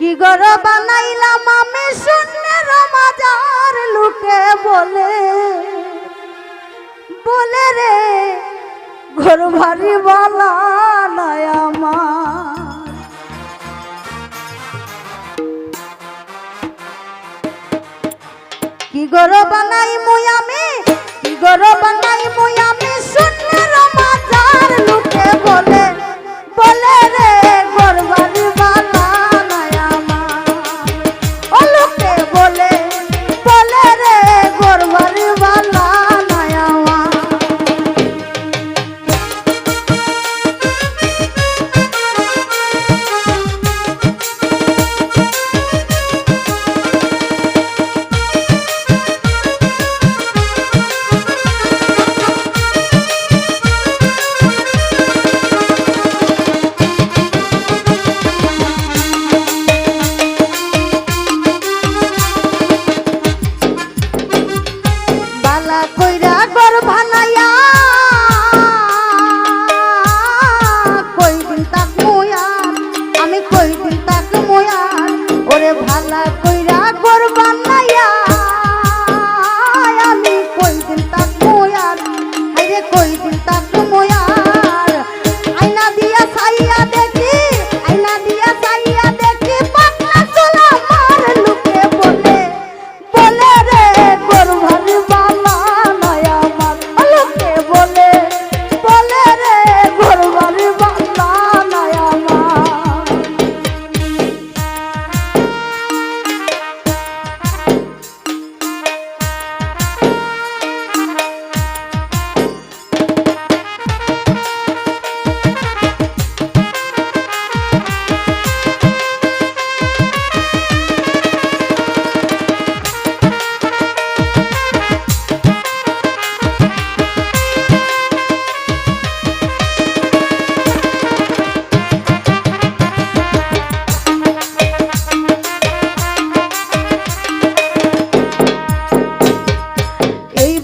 কি গর বানাইলাম আমি শূন্যের মাজার লুকে বলে। বলে রে, ঘর ভারি বলা নয় আমার। কি গর বানাই মুই আমি? কি গর বানাই মুই আমি শূন্যের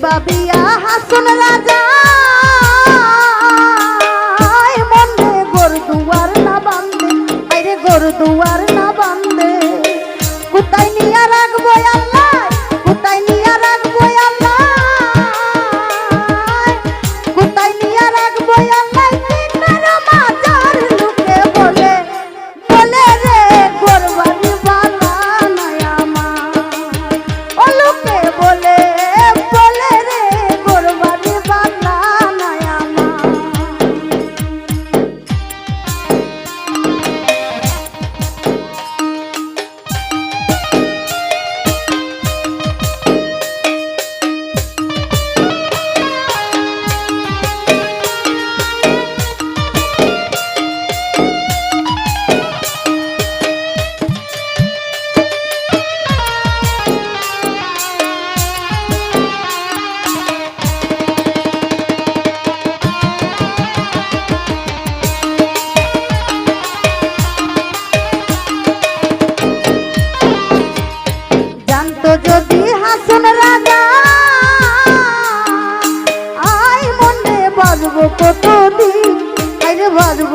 বাবিয়া হাসন রাজা। মনে গোর দুয়ার না বান্ধে আরে গোর দুয়ার না বান্ধে কোথায়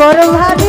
গরম হাত